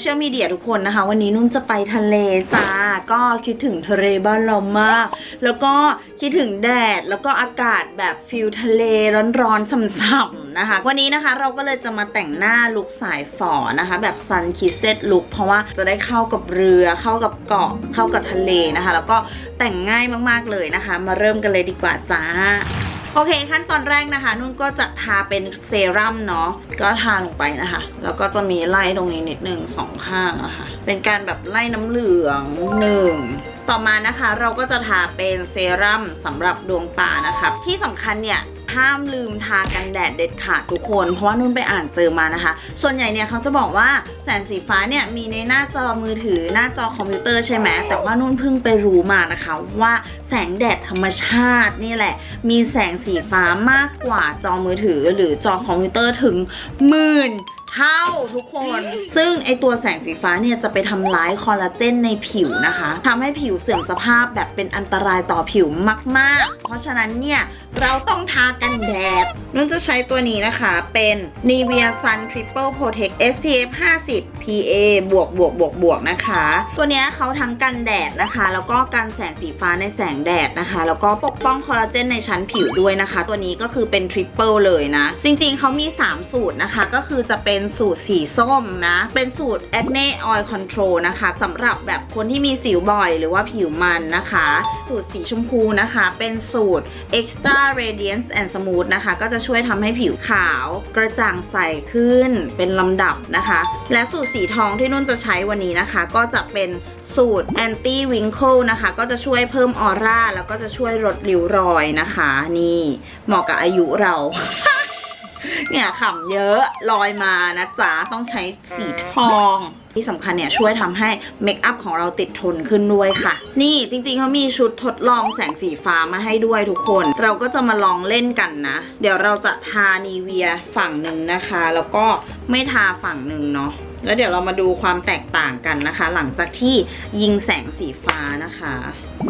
เชียลมีเดียทุกคนนะคะ วันนี้นุ่นจะไปทะเลจ้าก็คิดถึงทะเลบ้านเรามาก แล้วก็คิดถึงแดดแล้วก็อากาศแบบฟิลทะเลร้อนๆส่ำๆนะคะ วันนี้นะคะเราก็เลยจะมาแต่งหน้าลุคสายฝอนะคะ แบบซันคิสเซตลุคเพราะว่าจะได้เข้ากับเรือเข้ากับเกาะเข้ากับทะเลนะคะ แล้วก็แต่งง่ายมากๆเลยนะคะ มาเริ่มกันเลยดีกว่าจ้า โอเคขั้นตอนแรกนะคะ นุ่นก็จะทาเป็นเซรั่มเนาะก็ทาลงไปนะคะ แล้วก็จะมีไล่ตรงนี้นิดนึงสองข้างนะคะ่ะเป็นการแบบไล่น้ำเหลืองหนึ่งต่อมานะคะเราก็จะทาเป็นเซรั่มสำหรับดวงตานะคะ ที่สำคัญเนี่ย ห้ามลืมทากันแดดเด็ดขาดทุกคน เพราะว่านุ่นไปอ่านเจอมานะคะ ส่วนใหญ่เนี่ยเขาจะบอกว่าแสงสีฟ้าเนี่ยมีในหน้าจอมือถือหน้าจอคอมพิวเตอร์ใช่ไหมแต่ว่านุ่นเพิ่งไปรู้มานะคะ ว่าแสงแดดธรรมชาตินี่แหละ มีแสงสีฟ้ามากกว่าจอมือถือหรือจอคอมพิวเตอร์ถึงหมื่นเท่าทุกคน ซึ่งไอตัวแสงสีฟ้าเนี่ยจะไปทำร้ายคอลลาเจนในผิวนะคะทำให้ผิวเสื่อมสภาพแบบเป็นอันตรายต่อผิวมาก ๆ เพราะฉะนั้นเนี่ย เราต้องทากันแดดนุ่นจะใช้ตัวนี้นะคะเป็น Nivea Sun Triple Protect SPF 50 PA บวกบวกบวกบวกนะคะ ตัวเนี้ยเขาทั้งกันแดดนะคะ แล้วก็กันแสงสีฟ้าในแสงแดดนะคะ แล้วก็ปกป้องคอลลาเจนในชั้นผิวด้วยนะคะ ตัวนี้ก็คือเป็น Triple เลยนะ จริงๆเขามี 3 สูตรนะคะ ก็คือจะเป็นสูตรสีส้มนะ เป็นสูตร Acne Oil Control นะคะสำหรับแบบคนที่มีสิวบ่อยหรือว่าผิวมันนะคะ สูตรสีชมพูนะคะ เป็นสูตร Extra Radiance and Smooth นะคะ ก็จะช่วยทำให้ผิวขาวกระจ่างใสขึ้นเป็นลำดับนะคะ และสูตรสีทองที่นุ่นจะใช้วันนี้นะคะ ก็จะเป็นสูตร Anti Wrinkle นะคะ ก็จะช่วยเพิ่มออร่า แล้วก็จะช่วยลดริ้วรอยนะคะ นี่เหมาะกับอายุเรา เนี่ยขำเยอะลอยมานะจ๊ะ ต้องใช้สีทอง ที่สำคัญเนี่ยช่วยทำให้เมคอัพของเราติดทนขึ้นด้วยค่ะ นี่จริงๆเขามีชุดทดลองแสงสีฟ้ามาให้ด้วยทุกคน เราก็จะมาลองเล่นกันนะ เดี๋ยวเราจะทานีเวียฝั่งหนึ่งนะคะ แล้วก็ไม่ทาฝั่งหนึ่งเนาะแล้วเดี๋ยวเรามาดูความแตกต่างกันนะคะ หลังจากที่ยิงแสงสีฟ้านะคะ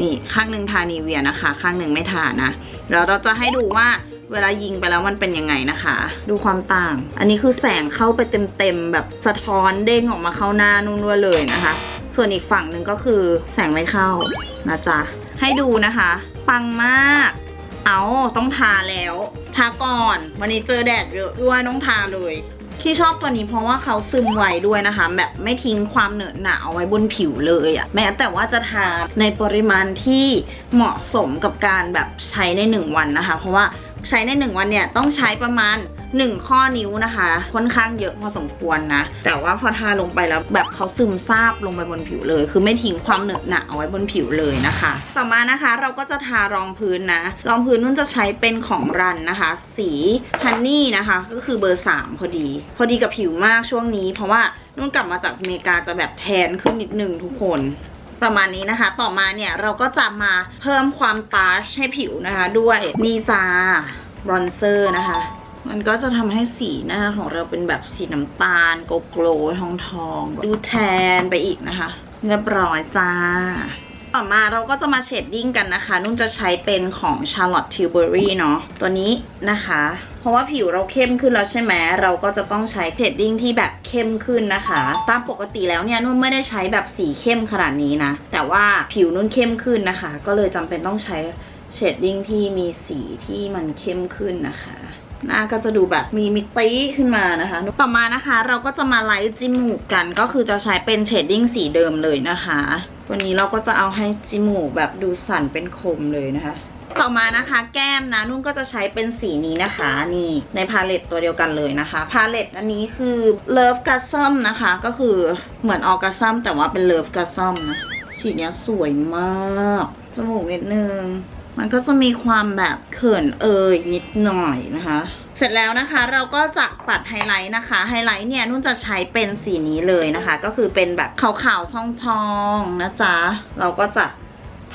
นี่ข้างหนึ่งทานีเวียนะคะ ข้างหนึ่งไม่ทานะแล้วเราจะให้ดูว่า เวลายิงไปแล้วมันเป็นยังไงนะคะ ดูความต่าง อันนี้คือแสงเข้าไปเต็มๆแบบสะท้อนเด้งออกมาเข้าหน้านุ่นวเลยนะคะ ส่วนอีกฝั่งหนึ่งก็คือแสงไม่เข้านะจ๊ะให้ดูนะคะ ปังมาก เอาต้องทาแล้วทาก่อน วันนี้เจอแดดเยอะด้วยต้องทาเลยที่ชอบตัวนี้เพราะว่าเขาซึมไวด้วยนะคะ แบบไม่ทิ้งความเหนอะหนะเอาไว้บนผิวเลยอะแม้แต่ว่าจะทาในปริมาณที่เหมาะสมกับการแบบใช้ใน 1 วันนะคะ เพราะว่า ใช้ใน 1 วันเนี่ยต้องใช้ประมาณ 1 ข้อนิ้วนะคะ ค่อนข้างเยอะพอสมควรนะ แต่ว่าพอทาลงไปแล้วแบบเขาซึมซาบลงไปบนผิวเลย คือไม่ทิ้งความเหนอะหนะเอาไว้บนผิวเลยนะคะ ต่อมานะคะเราก็จะทารองพื้นนะ รองพื้นนุ่นจะใช้เป็นของรันนะคะ สีฮันนี่นะคะ ก็คือเบอร์ 3 พอดี พอดีกับผิวมากช่วงนี้ เพราะว่านุ่นกลับมาจากอเมริกาจะแบบแทนขึ้นนิดนึงทุกคน ประมาณนี้นะคะ ต่อมาเนี่ยเราก็จะมาเพิ่มความตาชให้ผิวนะคะ ด้วยนี่จ้าบรอนเซอร์นะคะ มันก็จะทำให้สีหน้าของเราเป็นแบบสีน้ำตาลโกโกลทองทองๆดูแทนไปอีกนะคะ เรียบร้อยจ้าต่อมาเราก็จะมาเชดดิ้งกันนะคะ นุ่นจะใช้เป็นของ Charlotte Tilbury เนาะตัวนี้นะคะ ราะว่าผิวเราเข้มขึ้นแล้วใช่ไหมเราก็จะต้องใช้เชดดิ้งที่แบบเข้มขึ้นนะคะ ตามปกติแล้วเนี่ยนุ่นไม่ได้ใช้แบบสีเข้มขนาดนี้นะ แต่ว่าผิวนุ่นเข้มขึ้นนะคะ ก็เลยจำเป็นต้องใช้เชดดิ้งที่มีสีที่มันเข้มขึ้นนะคะหน้าก็จะดูแบบมีมิติขึ้นมานะคะ ต่อมานะคะเราก็จะมาไลท์จมูกกัน ก็คือจะใช้เป็นเชดดิ้งสีเดิมเลยนะคะ วันนี้เราก็จะเอาให้จมูกแบบดูสันเป็นคมเลยนะคะ ต่อมานะคะแก้มนะนุ่นก็จะใช้เป็นสีนี้นะคะ นี่ในพาเลตตัวเดียวกันเลยนะคะ พาเลตอันนี้คือ Love g a s m นะคะ ก็คือเหมือนออก a s m แต่ว่าเป็น Love g a s m นะสีนี้สวยมากจมูกนิดนึงมันก็จะมีความแบบเขินเอยนิดหน่อยนะคะ เสร็จแล้วนะคะเราก็จะปัดไฮไลท์นะคะ ไฮไลท์เนี่ยนุ่นจะใช้เป็นสีนี้เลยนะคะ ก็คือเป็นแบบขาวๆทองๆนะจ๊ะ เราก็จะ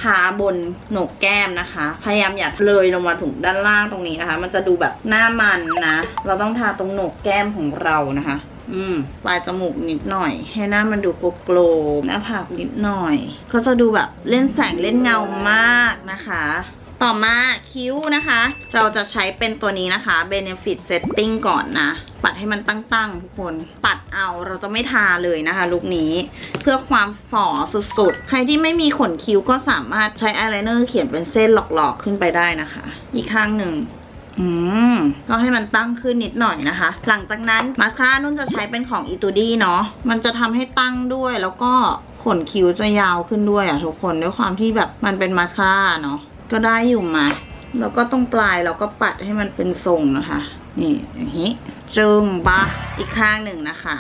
ทาบนโหนกแก้มนะคะ พยายามอย่าเลยลงมาถึงด้านล่างตรงนี้นะคะ มันจะดูแบบหน้ามันนะ เราต้องทาตรงโหนกแก้มของเรานะคะ อืม ปลายจมูกนิดหน่อย ให้หน้ามันดูโกลมหน้าผากนิดหน่อย ก็จะดูแบบเล่นแสงเล่นเงามากนะคะ ต่อมาคิ้วนะคะ เราจะใช้เป็นตัวนี้นะคะ Benefit Setting ก่อนนะ ปัดให้มันตั้งๆทุกคน ปัดเอาเราจะไม่ทาเลยนะคะลุคนี้ เพื่อความฝ่อสุดๆ ใครที่ไม่มีขนคิ้วก็สามารถใช้อายไลเนอร์เขียนเป็นเส้นหลอกๆขึ้นไปได้นะคะ อีกข้างหนึ่งอืม ก็ให้มันตั้งขึ้นนิดหน่อยนะคะ หลังจากนั้นมาสคาร่านุ่นจะใช้เป็นของอีตูดี้เนาะ มันจะทำให้ตั้งด้วยแล้วก็ขนคิ้วจะยาวขึ้นด้วยอะทุกคนด้วยความที่แบบมันเป็นมาสคาร่าเนาะ ก็ได้อยู่มา แล้วก็ตรงปลายเราก็ปัดให้มันเป็นทรงนะคะ นี่อย่างนี้จึงปะอีกข้างหนึ่งนะคะ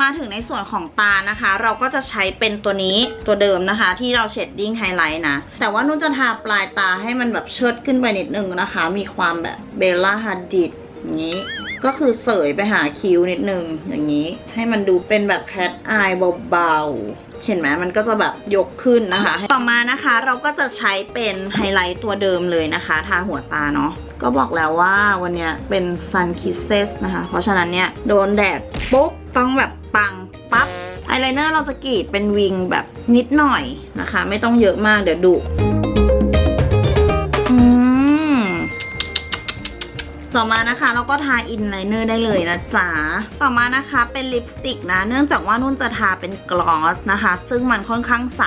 มาถึงในส่วนของตานะคะ เราก็จะใช้เป็นตัวนี้ตัวเดิมนะคะ ที่เราเชดดิ้งไฮไลท์นะ แต่ว่านุ่นจะทาปลายตาให้มันแบบเชิดขึ้นไปนิดนึงนะคะ มีความแบบเบลล่าฮัดดิดอย่างนี้ก็คือเสยไปหาคิ้วนิดนึงอย่างนี้ ให้มันดูเป็นแบบแคทอายเบาๆ เห็นไหมมันก็จะแบบยกขึ้นนะคะ ต่อมานะคะเราก็จะใช้เป็นไฮไลท์ตัวเดิมเลยนะคะ ทาหัวตาเนาะก็บอกแล้วว่าวันนี้เป็น Sun Kisses นะคะ เพราะฉะนั้นเนี่ยโดนแดดปุ๊บต้องแบบปังปั๊บอายไลเนอร์เราจะกรีดเป็นวิงแบบนิดหน่อยนะคะ ไม่ต้องเยอะมากเดี๋ยวดุ ต่อมานะคะเราก็ทาอินไลเนอร์ได้เลยนะจ๊ะ ต่อมานะคะเป็นลิปสติกนะ เนื่องจากว่านุ่นจะทาเป็นกลอสนะคะ ซึ่งมันค่อนข้างใส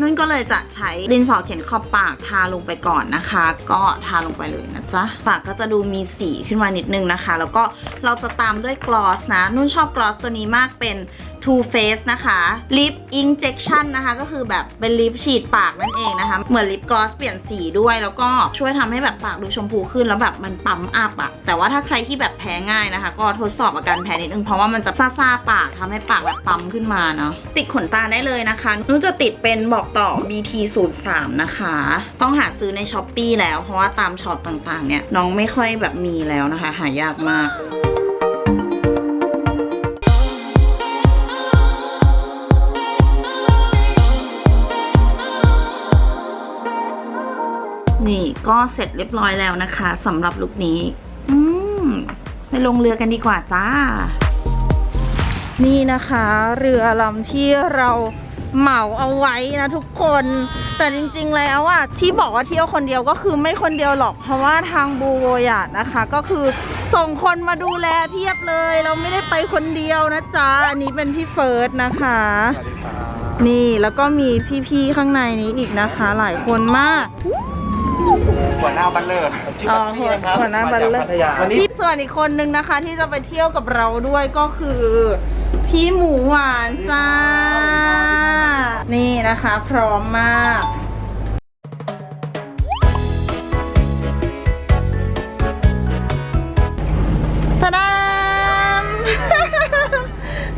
นุ่นก็เลยจะใช้ดินสอเขียนขอบปากทาลงไปก่อนนะคะ ก็ทาลงไปเลยนะจ๊ะ ปากก็จะดูมีสีขึ้นมานิดนึงนะคะ แล้วก็เราจะตามด้วยกลอสนะ นุ่นชอบกลอสตัวนี้มากเป็น Too Faced นะคะลิป Injection นะคะก็คือแบบเป็นลิปฉีดปากนั่นเองนะคะ เหมือนลิปกลอสเปลี่ยนสีด้วย แล้วก็ช่วยทำให้แบบปากดูชมพูขึ้นแล้วแบบมันปั๊มอัพอะแต่ว่าถ้าใครที่แบบแพ้ง่ายนะคะ ก็ทดสอบอาการแพ้นิดนึงเพราะว่ามันจะซ่าๆปากทำให้ปากแบบปั๊มขึ้นมาเนาะติดขนตาได้เลยนะคะนุ่นจะติดเป็นบอกต่อ BT 0 3นะคะ ต้องหาซื้อในช้อปปีแล้วเพราะว่าตามช็อปต่างๆเนี่ยน้องไม่ค่อยแบบมีแล้วนะคะ หายากมาก ก็เสร็จเรียบร้อยแล้วนะคะสำหรับลุคนี้ อืมไปลงเรือกันดีกว่าจ้า นี่นะคะ เรือลำที่เราเหมาเอาไว้นะทุกคน แต่จริงๆแล้วอะที่บอกว่าเที่ยวคนเดียวก็คือไม่คนเดียวหรอก เพราะว่าทางบูโวยาดนะคะ ก็คือส่งคนมาดูแลเพียบเลย เราไม่ได้ไปคนเดียวนะจ๊ะ อันนี้เป็นพี่เฟิร์สนะคะสวัสดีครับนี่แล้วก็มีพี่ๆข้างในนี้อีกนะคะ หลายคนมาก หัวหน้าบัลเลอร์ชื่ออ๋อแท็กซี่นะครับหัวหน้าบัลเลอร์มจกพัทยาวันนี้พี่ส่วนอีกคนนึงนะคะ ที่จะไปเที่ยวกับเราด้วยก็คือ พี่หมูหวานจ้า นี่นะคะ พร้อมมากตะดาม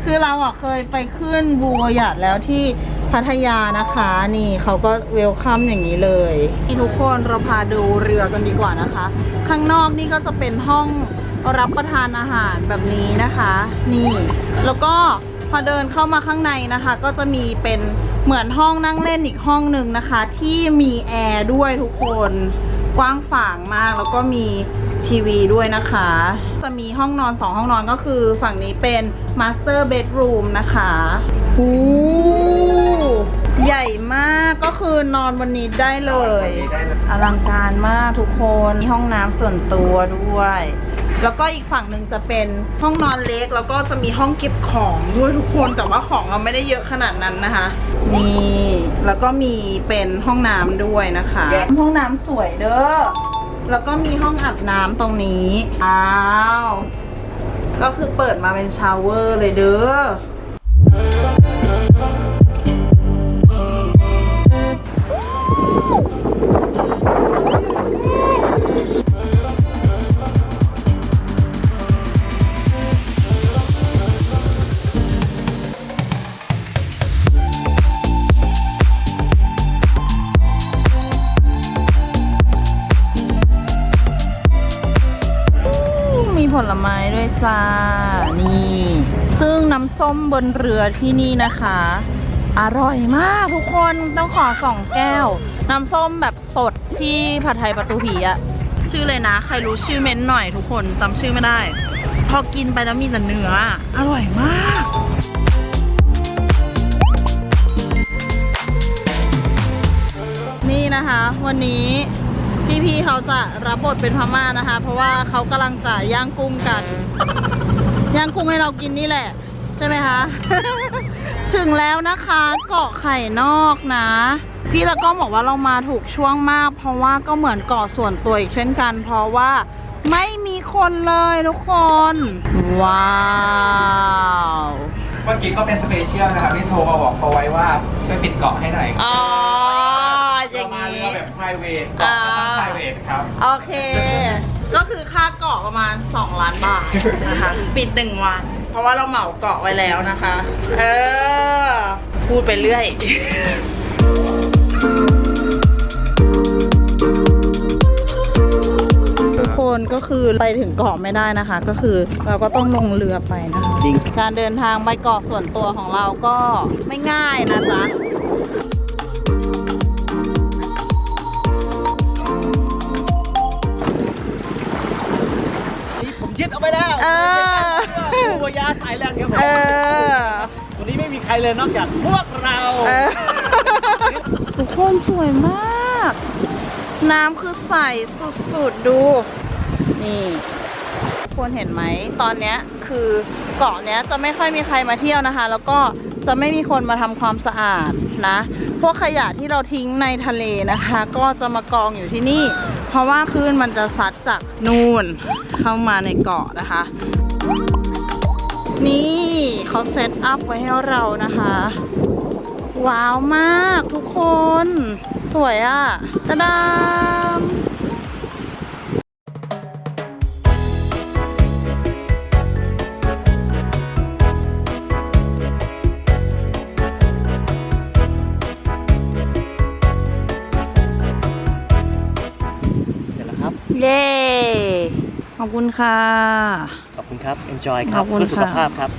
คือเราอะเคยไปขึ้นบูวยัดแล้วที่ พัทยานะคะ นี่เขาก็เวลคัมอย่างนี้เลยทุกคนเราพาดูเรือกันดีกว่านะคะ ข้างนอกนี่ก็จะเป็นห้องรับประทานอาหารแบบนี้นะคะ นี่ แล้วก็พอเดินเข้ามาข้างในนะคะ ก็จะมีเป็นเหมือนห้องนั่งเล่นอีกห้องหนึ่งนะคะ ที่มีแอร์ด้วยทุกคนกว้างฝางมากแล้วก็มี ทีวีด้วยนะคะ จะมีห้องนอนสองห้องนอนก็คือฝั่งนี้เป็น Master Bedroom นะคะหูใหญ่มากก็คือนอนวันนี้ได้เลย อลังการมากทุกคนมีห้องน้ำส่วนตัวด้วย แล้วก็อีกฝั่งหนึ่งจะเป็นห้องนอนเล็ก แล้วก็จะมีห้องเก็บของด้วยทุกคนแต่ว่าของเราไม่ได้เยอะขนาดนั้นนะคะ นี่ แล้วก็มีเป็นห้องน้ำด้วยนะคะ ห้องน้ำสวยเด้อ แล้วก็มีห้องอาบน้ำตรงนี้ อ้าว ก็คือเปิดมาเป็นชาวเวอร์เลยเด้อ จ้า นี่ ซึ่งน้ำส้มบนเรือที่นี่นะคะ อร่อยมากทุกคนต้องขอสองแก้ว น้ำส้มแบบสดที่ผัดไทยประตูผีอะชื่อเลยนะ ใครรู้ชื่อเม้นหน่อยทุกคนจำชื่อไม่ได้ พอกินไปแล้วมีแต่เนื้อ อร่อยมากนี่นะคะ วันนี้ พี่ๆเขาจะรับบทเป็นพม่านะคะ เพราะว่าเขากำลังจะย่างกุ้งกัน ย่างกุ้งให้เรากินนี่แหละ ใช่ไหมคะ ถึงแล้วนะคะเกาะไข่นอกนะ พี่ตะก้องบอกว่าเรามาถูกช่วงมาก เพราะว่าก็เหมือนเกาะส่วนตัวอีกเช่นกัน เพราะว่าไม่มีคนเลยทุกคน ว้าวเมื่อกี้ก็เป็นสเปเชียลนะครับที่โทรมาบอกเขาไว้ว่าช่วยปิดเกาะให้หน่อย อ๋อ อย่างนี้นี้เราแบบ private เกาะก็ต้อง private ครับ โอเค ก็คือค่าเกาะประมาณ 2 ล้านบาทนะคะ ปิดหนึ่งวัน เพราะว่าเราเหมาเกาะไว้แล้วนะคะ เออ พูดไปเรื่อย ทุกคนก็คือไปถึงเกาะไม่ได้นะคะ ก็คือเราก็ต้องลงเรือไปนะคะ การเดินทางไปเกาะส่วนตัวของเราก็ไม่ง่ายนะจ๊ะ ไปแล้วเออผู้วายาสายแรงครับผเอมอวันนี้ไม่มีใครเลยนอกจากพวกเราเออทุกคนสวยมาก น้ำคือใสสุดๆดู นี่ทุกคนเห็นไหม ตอนเนี้ยคือเกาะเนี้ยจะไม่ค่อยมีใครมาเที่ยวนะคะ แล้วก็จะไม่มีคนมาทำความสะอาดนะ พวกขยะที่เราทิ้งในทะเลนะคะ ก็จะมากองอยู่ที่นี่ เพราะว่าคลื่นมันจะซัดจากนู่นเข้ามาในเกาะนะคะ นี่เขาเซตอัพไว้ให้เรานะคะ ว้าวมากทุกคน สวยอะ่ะตะดาม ขอบคุณค่ะ ขอบคุณครับ enjoy คขรัอบบคุณเพื่อสุขค่ะภาพครับ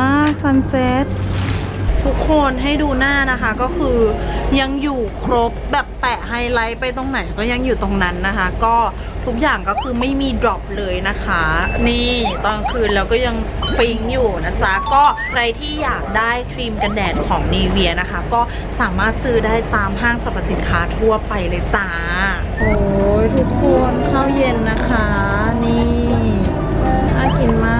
มากซันเซ็ตทุกคนให้ดูหน้านะคะ ก็คือยังอยู่ครบแบบแปะไฮไลท์ไปตรงไหนก็ยังอยู่ตรงนั้นนะคะ ก็ทุกอย่างก็คือไม่มีดรอปเลยนะคะ นี่ตอนคืนแล้วก็ยังปิ๊งอยู่นะจ๊ะก็ใครที่อยากได้ครีมกันแดดของนีเวียนะคะ ก็สามารถซื้อได้ตามห้างสรรพสินค้าทั่วไปเลยจ้า โอ้ยทุกคนข้าวเย็นนะคะ นี่น่ากินมาก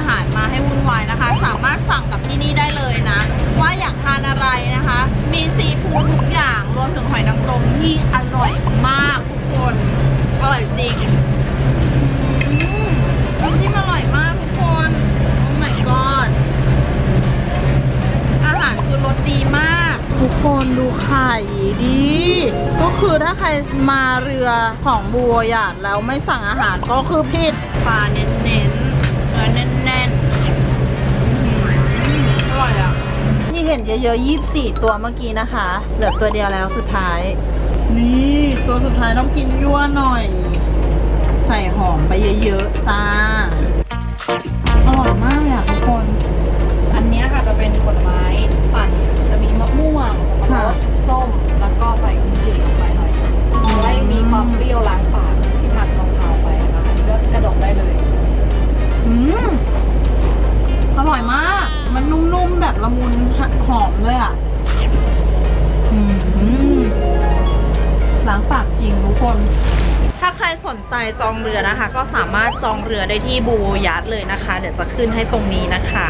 อาหารมาให้วุ่นวายนะคะ สามารถสั่งกับที่นี่ได้เลยนะ ว่าอยากทานอะไรนะคะ มีซีฟู้ดทุกอย่างรวมถึงหอยนางรมที่อร่อยมากทุกคนอร่อยจริงอืมน้ำจิ้มอร่อยมากทุกคน โอ้ my god อาหารคือรสดีมาก ทุกคนดูไข่ดี ก็คือถ้าใครมาเรือของบัวหยาดแล้วไม่สั่งอาหารก็คือผิดปลาเน้น แน่นๆอื้อหืออร่อยอะที่เห็นเยอะๆยี่สี่ตัวเมื่อกี้นะคะ เหลือตัวเดียวแล้วสุดท้าย นี่ตัวสุดท้ายต้องกินยั่วหน่อย ใส่หอมไปเยอะๆจ้า อร่อยมากเลยอะทุกคน อันเนี้ยค่ะจะเป็นผลไม้ปั่นจะมีมะม่วงสับปะรดส้ม แล้วก็ใส่กุนจืดลงไปหน่อยให้มีความเปรี้ยวล้างปาก ใจจองเรือนะคะ ก็สามารถจองเรือได้ที่บูยัดเลยนะคะ เดี๋ยวจะขึ้นให้ตรงนี้นะคะ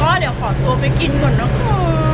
ก็เดี๋ยวขอตัวไปกินก่อนนะคะ